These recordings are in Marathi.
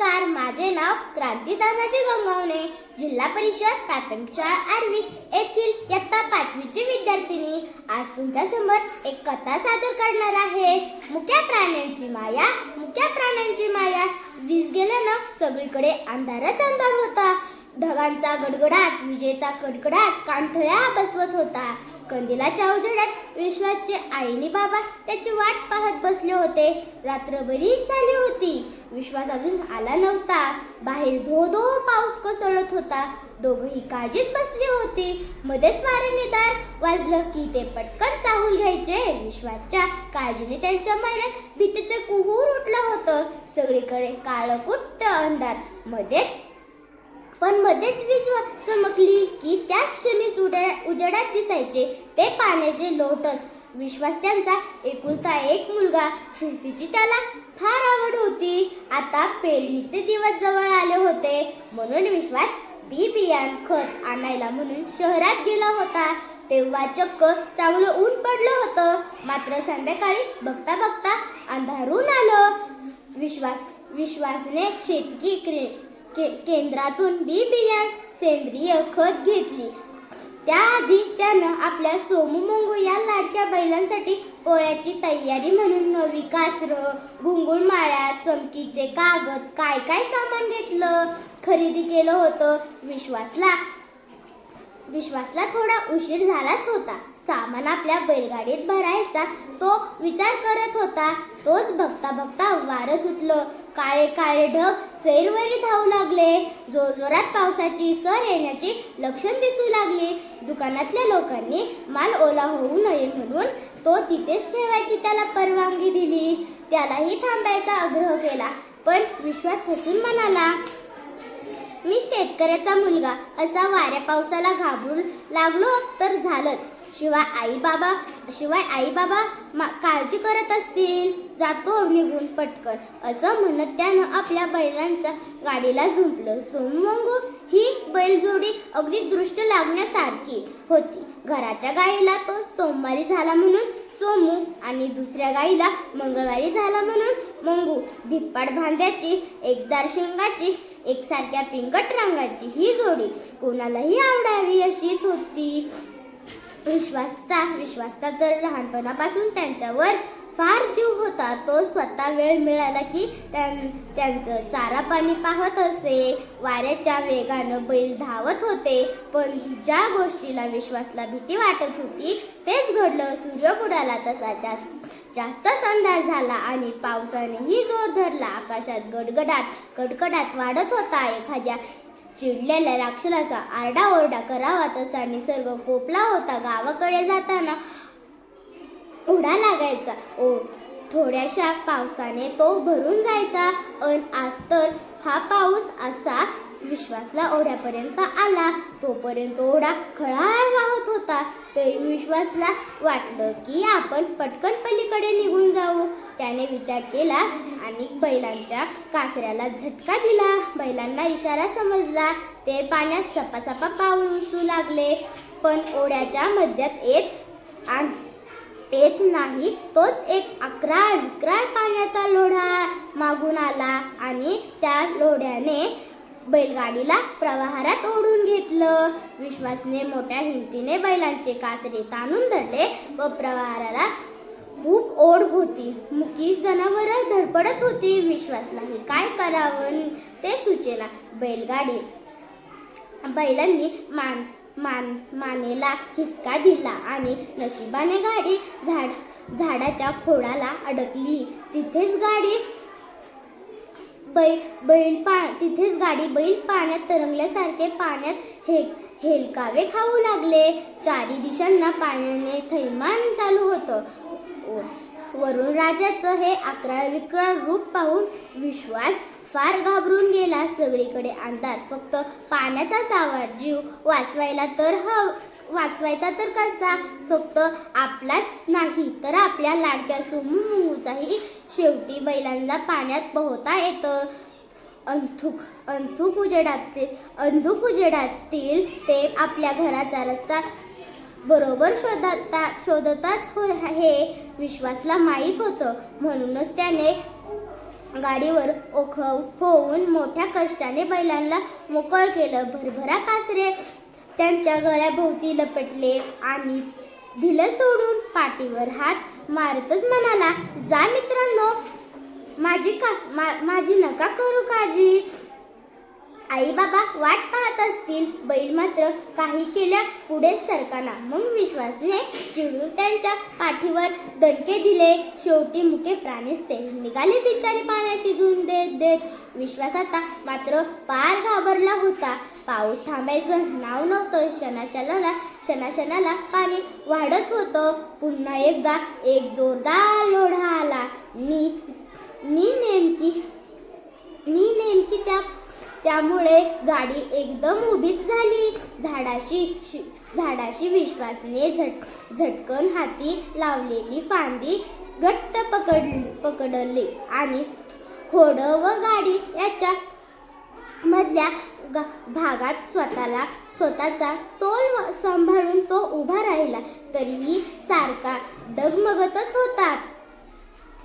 नमस्कार माझे नाव क्रांती तानाजी गंगवणे जिल्हा परिषद प्राथमिक शाळा आर्वी येथील इयत्ता पाचवीची विद्यार्थिनी. आज तुमच्यासमोर एक कथा सादर करणार आहे. मुक्या प्राण्यांची माया मुक्या प्राण्यांची माया. वीज गेल्यानं सगळीकडे अंधारच अंधार होता. ढगांचा गडगडाट विजेचा कडकडाट कांठळ्या बसवत होता. कंदिलाच्या उजेडात विश्वाचे आईने बाबा त्याची वाट पाहत बसले होते. रात्र बरीच झाली होती. विश्वास अजून आला नव्हता. बाहेर धो धो पाऊस कोसळत होता. दोघही काळजीत बसली होती. मध्येच वारणीदार वाजलं की ते पटकन चाहूल घ्यायचे. विश्वाच्या काळजीने त्यांच्या महिन्यात भीतीचे कुहूर उठलं होतं. सगळीकडे काळकुट्ट अंधार. मध्येच मध्येच वीज चमकली की त्याच क्षणीच उड्या- उजेडात दिसायचे ते पाण्याचे लोटस. विश्वास त्यांचा एकुलता एक मुलगा शिस्तीची त्याला फार आवड होती. आता पेरणीचे दिवस जवळ आले होते. म्हणून विश्वास बी बियाण खत आणायला म्हणून शहरात गेला होता. तेव्हा चक्क चांगलं ऊन पडलं होतं. मात्र संध्याकाळी बघता बघता अंधारून आलं. विश्वास विश्वासने शेतकी क्रे के- केंद्रातून बी बियाण सेंद्रिय खत घेतली. त्याआधी त्यानं आपल्या सोमू मोंगू या लाडक्या बैलांसाठी पोळ्याची तयारी म्हणून नवी कासरं गुंगुळ माळ्या चमकीचे कागद काय काय सामान घेतलं? खरेदी केलं होतं. विश्वासला विश्वासला थोडा उशीर झालाच होता. सामान आपल्या बैलगाडीत भरायचा तो विचार करत होता. तोच बघता बघता वारं सुटलं. काळे काळे ढग सैरवरी धावू लागले. जोरजोरात पावसाची सर येण्याची लक्षण दिसू लागली. दुकानातल्या लोकांनी माल ओला होऊ नये म्हणून तो तिथेच ठेवायची त्याला परवानगी दिली. त्यालाही थांबायचा आग्रह केला. पण विश्वास हसून म्हणाला मी शेतकऱ्याचा मुलगा असा वाऱ्या पावसाला घाबरून लागलो तर झालंच. शिवाय आई बाबा शिवाय आई बाबा मा- काळजी करत असतील. जातो निघून पटकन. असं म्हणत त्यानं आपल्या बैलांच्या गाडीला झुंपलं. सोमवंगू ही बैलजोडी अगदी दृष्ट लागण्यासारखी होती. घराच्या गाईला तो सोमवारी झाला म्हणून सोमू आणि दुसऱ्या गाईला मंगळवारी झाला म्हणून मंगू. धिप्पाड भांद्याची एकदार शिंगाची एकसारख्या पिंकट रंगाची ही जोडी कोणालाही आवडावी अशीच होती. विश्वासचा विश्वासचा जर लहानपणापासून त्यांच्यावर फार जीव होता. तो स्वतः वेळ मिळाला की त्यां- त्यांचं चारा पाणी पाहत असे. वाऱ्याच्या वेगानं बैल धावत होते. पण ज्या गोष्टीला विश्वासला भीती वाटत होती तेच घडलं. सूर्य बुडाला तसा जास्त जास्त संधार झाला आणि पावसानेही जोर धरला. आकाशात गडगडाट कडकडाट वाढत होता. एखाद्या चिडलेल्या राक्षसाचा आरडाओरडा करावा तसा निसर्ग कोपला होता गावाकडे जाताना. उडा लागायचा. ओ थोड्याशा पावसाने तो भरून जायचा. अन आज तर हा पाऊस असा विश्वासला ओढ्यापर्यंत आला. तोपर्यंत ओढा खळाळ वाहत होता. तरी विश्वासला वाटलं की आपण पटकन पलीकडे निघून जाऊ. त्याने विचार केला आणि बैलांच्या कासऱ्याला झटका दिला. बैलांना इशारा समजला. ते पाण्यात सपासपा पाऊल उचलू लागले. पण ओढ्याच्या मध्यात येत आण- येत नाही. तोच एक अकराळ विक्राळ पाण्याचा लोढा मागून आला आणि त्या लोढ्याने बैलगाडीला प्रवाहारात ओढून घेतलं. विश्वासने मोठ्या हिमतीने बैलांचे कासरे ताणून धरले व प्रवाहाराला खूप ओढ होती. मुकी जनावर धडपडत होती. विश्वासलाही काय करावं? ते सुचेना बैलगाडी बैलांनी मान मान मानेला हिसका दिला आणि नशिबाने गाडी झाड झाडाच्या खोडाला अडकली. तिथेच गाडी बैल बैल पा तिथेच गाडी बैल पाण्यात तरंगल्यासारखे पाण्यात हे हेलकावे खाऊ लागले. चारी दिशांना पाण्याने थैमान चालू होतं. व- वरून राजाचं हे अकरा विक्राळ रूप पाहून विश्वास फार घाबरून गेला सगळीकडे अंधार. फक्त पाण्याचाच आवाज जीव. वाचवायला तर ह वाचवायचा तर कसा? फक्त आपलाच नाही तर आपल्या लाडक्या सोमूचाही शेवटी बैलांना पाण्यात पोहता येतं. अंथुक अंथुक उजेडातील अंधुक उजेडातील ते आपल्या घराचा रस्ता बरोबर शोधता शोधताच हो हे विश्वासला माहीत होतं. म्हणूनच त्याने गाडीवर ओखव होऊन मोठ्या कष्टाने बैलांना मोकळ केलं. भरभरा कासरे त्यांच्या गळ्याभोवती लपटले आणि दिलं सोडून पाठीवर हात मारतच म्हणाला जा मित्रांनो माझी का मा, माझी नका करू काळजी. आई बाबा वाट पाहत असतील बैल मात्र काही केल्या पुढे सरकाना. मग विश्वासने चिडून त्यांच्या पाठीवर दणके दिले. शेवटी मुके प्राणीच ते. निघाले बिचारे पाण्याशी झुंज देत देत. विश्वास आता मात्र पार घाबरला होता. पाऊस थांबायचं नाव नव्हतं. शनाशनाला शनाशनाला पाणी वाढत होतं. पुन्हा एकदा एक जोरदार लोढा आला. मी नी नेमकी मी नेमकी त्या त्यामुळे गाडी एकदम उभीच झाली. झाडाशी शि- झाडाशी विश्वासने झट झटकन हाती लावलेली फांदी घट्ट पकडली पकडली आणि घोडं व गाडी याच्या मधल्या गा- भागात स्वतःला स्वतःचा तोल व- सांभाळून तो उभा राहिला. तरीही सारखा डगमगतच होताच.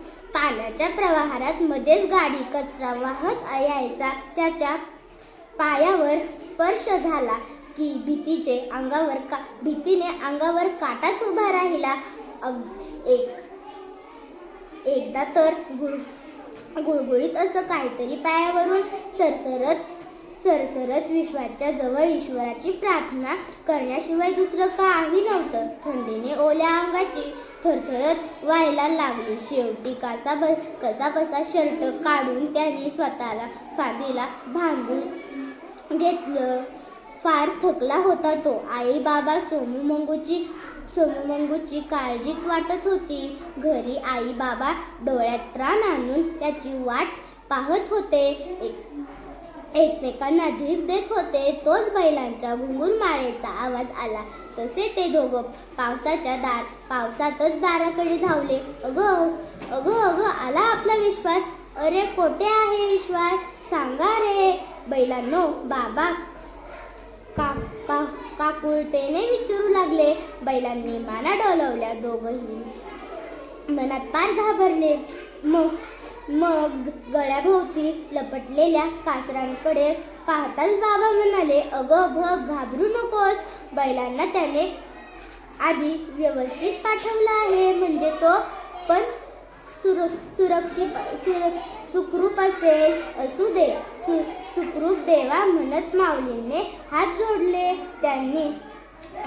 पाण्याच्या प्रवाहात मध्येच गाडी कचरा वाहत यायचा. त्याच्या पायावर स्पर्श झाला की भीतीचे अंगावर का भीतीने अंगावर काटाच उभा राहिला. अग- एक एकदा तर गुळ गुळगुळीत असं काहीतरी पायावरून सरसरत सरसरत विश्वाच्या जवळ ईश्वराची प्रार्थना करण्याशिवाय दुसरं काही नव्हतं. थंडीने ओल्या अंगाची थरथरत व्हायला लागली. शेवटी कसा ब कसा बसा शर्ट काढून त्याने स्वतःला फांदीला बांधून घेतलं. फार थकला होता तो. आई बाबा सोमू मंगूची सोनू मंगूची काळजीत वाटत होती. घरी आई बाबा डोळ्यात प्राण आणून त्याची वाट पाहत होते. एक एकमेकांना धीर देत होते. तोच बैलांच्या घुंगूर माळेचा आवाज आला. तसे ते दोघं पावसाच्या दार पावसातच दाराकडे धावले. अगं अगं अगं आला आपला विश्वास. अरे कोठे आहे विश्वास. सांगा रे. बैलांनो बाबा का का काकुळतेने विचारू लागले. बैलांनी माना डोलवल्या दोघंही. मनात पार घाबरले. मग मग गळ्याभोवती लपटलेल्या कासरांकडे पाहताच बाबा म्हणाले अगं भग घाबरू नकोस. बैलांना त्याने आधी व्यवस्थित पाठवलं आहे. म्हणजे तो पण सुर सुरक्षित सुर सुखरूप असेल. असू दे. सु सुखरूप देवा म्हणत माऊलींने हात जोडले. त्यांनी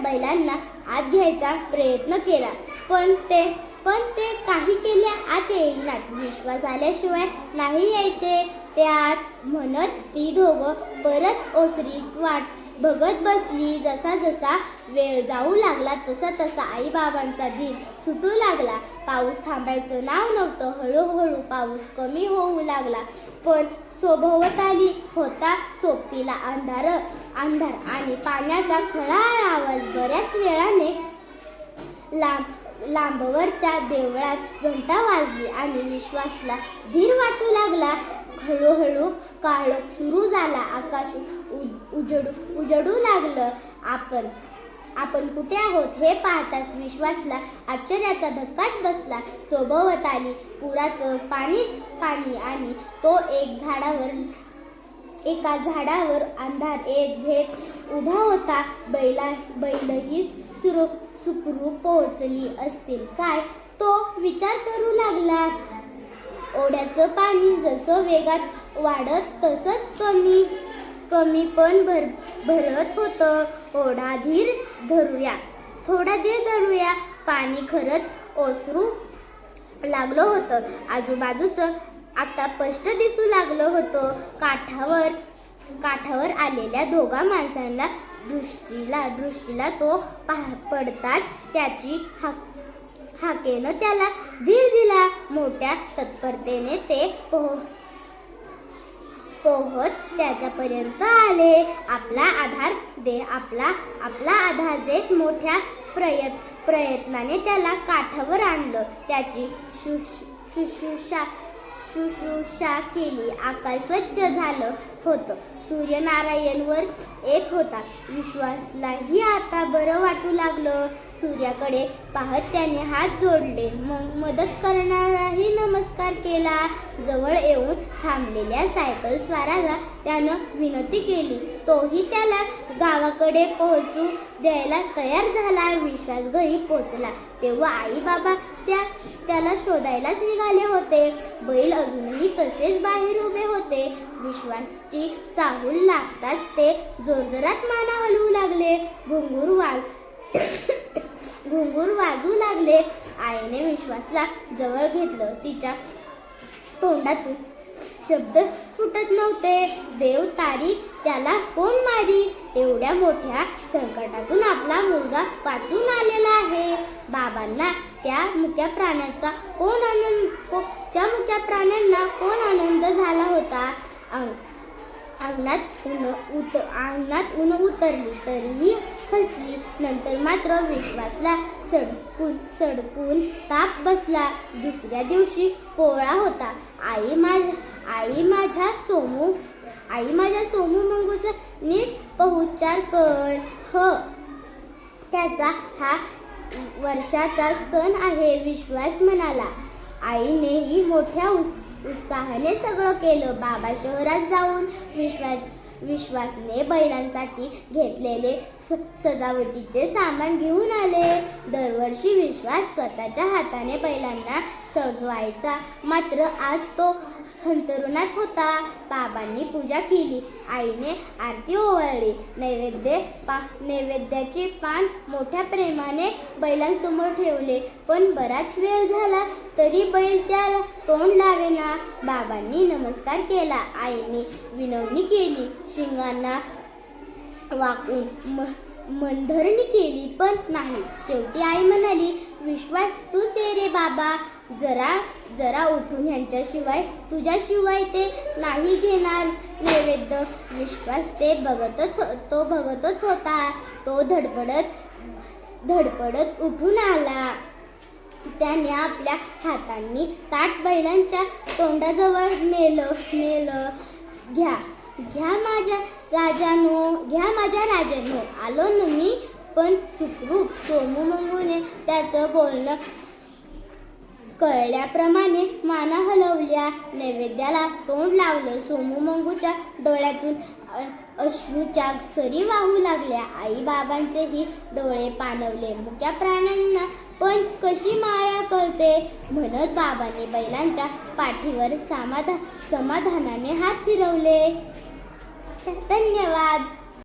बैलांना आत घ्यायचा प्रयत्न केला. पण ते पण ते काही केल्या आत येईनात विश्वास आल्याशिवाय नाही यायचे. ते आत म्हणत ती दोघं परत ओसरीत वाट बघत बसली. जसा जसा वेळ जाऊ लागला तसा तसा आई बाबांचा धीर सुटू लागला. पाऊस थांबायचं नाव नव्हतं. हळूहळू पाऊस कमी होऊ लागला. पण सोभवताली होता सोबतीला अंधार अंधार आणि पाण्याचा खळाळ आवाज. बऱ्याच वेळाने लांब लांबवरच्या देवळात घंटा वाजली आणि विश्वासला धीर वाटू लागला. हळूहळू काळोख सुरू झाला. आकाश उजडू उजडू लागलं आपण. आपण कुठे आहोत हे पाहताच विश्वासला आश्चर्याचा धक्काच बसला. सोबवत आली पुराचं पाणीच पाणी आणि तो एक झाडावर एका झाडावर अंधार एक घेत उभा होता. बैला बैलही सुरू सुखरू पोहोचली असतील काय तो विचार करू लागला. ओढ्याचं पाणी जसं वेगात वाढत तसंच कमी. कमी पण भर भरत होतं. ओढा धीर धरूया. थोडा धीर धरूया. पाणी खरंच ओसरू लागलं होतं. आजूबाजूचं आता स्पष्ट दिसू लागलं होतं. काठावर काठावर आलेल्या दोघा माणसांना दृष्टीला दृष्टीला तो पाह पडताच त्याची हाकेनं त्याला धीर दिला. मोठ्या तत्परतेने ते पोह पोहत त्याच्यापर्यंत आले. आपला आधार दे आपला आपला आधार देत मोठ्या प्रयत् प्रयत्नाने त्याला काठावर आणलं. त्याची शुश शुश्रूषा शुश्रूषा केली. आकाश स्वच्छ झालं होतं. सूर्यनारायणवर येत होता. विश्वासलाही आता बरं वाटू लागलं. सूर्याकडे पाहत त्याने हात जोडले. मग मदत करणाराही नमस्कार केला. जवळ येऊन थांबलेल्या सायकल स्वाराला त्यानं विनंती केली. तोही त्याला गावाकडे पोहोचू द्यायला तयार झाला. विश्वास घरी पोचला तेव्हा आई बाबा त्या त्याला शोधायलाच निघाले होते. बैल अजूनही तसेच बाहेर उभे होते. विश्वासची चाहूल लागताच ते जोरजोरात माना हलवू लागले. घुंगूर वाज घुंगूर वाजू लागले. आईने विश्वासला जवळ घेतलं. तिच्या तोंडातून शब्द फुटत नव्हते. देव तारी त्याला कोण मारी? एवढ्या मोठ्या संकटातून आपला मुलगा वाचून आलेला आहे. बाबांना त्या मुक्या प्राण्याचा कोण आनंद को- त्या मुक्या प्राण्यांना कोण आनंद झाला होता? अंगणात ऊन उत अंगणात ऊन उतरली तरीही हसली. नंतर मात्र विश्वासला सडकून सडकून ताप बसला. दुसऱ्या दिवशी पोळा होता. आई माझ्या आई माझ्या सोमू आई माझ्या सोमू मंगूचा नीट पहुचार कर. ह. त्याचा हा वर्षाचा सण आहे विश्वास म्हणाला. आईनेही मोठ्या उस उत्साहाने सगळं केलं. बाबा शहरात जाऊन विश्वास विश्वासने बैलांसाठी घेतलेले स सजावटीचे सामान घेऊन आले. दरवर्षी विश्वास स्वतःच्या हाताने बैलांना सजवायचा. मात्र आज तो अंतरुणात होता. बाबांनी पूजा केली. आईने आरती ओवाळली. नैवेद्य पा नैवेद्याचे पान मोठ्या प्रेमाने बैलांसमोर ठेवले. पण बराच वेळ झाला तरी बैल त्याला तोंड लावेना. बाबांनी नमस्कार केला. आईने विनवणी केली. शिंगांना वाकून म मनधरणी केली. पण नाही. शेवटी आई म्हणाली विश्वास तूच ये रे बाबा. जरा जरा उठून ह्यांच्याशिवाय तुझ्याशिवाय ते नाही घेणार. नैवेद्य विश्वास ते बघतच हो, तो बघतच होता. तो धडपडत धडपडत उठून आला. त्याने आपल्या हातांनी ताट बैलांच्या तोंडाजवळ नेलं नेलं. घ्या घ्या माझ्या राजानो घ्या माझ्या राजानो. आलो न मी पण सुखरूप सोमू मंगूने त्याचं बोलणं कळल्याप्रमाणे माना हलवल्या नैवेद्याला तोंड लावलं सोमू मंगूच्या डोळ्यातून अश्रूच्या सरी वाहू लागल्या. आई बाबांचेही डोळे पाणवले मुक्या प्राण्यांना पण कशी माया कळते म्हणत बाबांनी बैलांच्या पाठीवर समाधा समाधानाने हात फिरवले. धन्यवाद.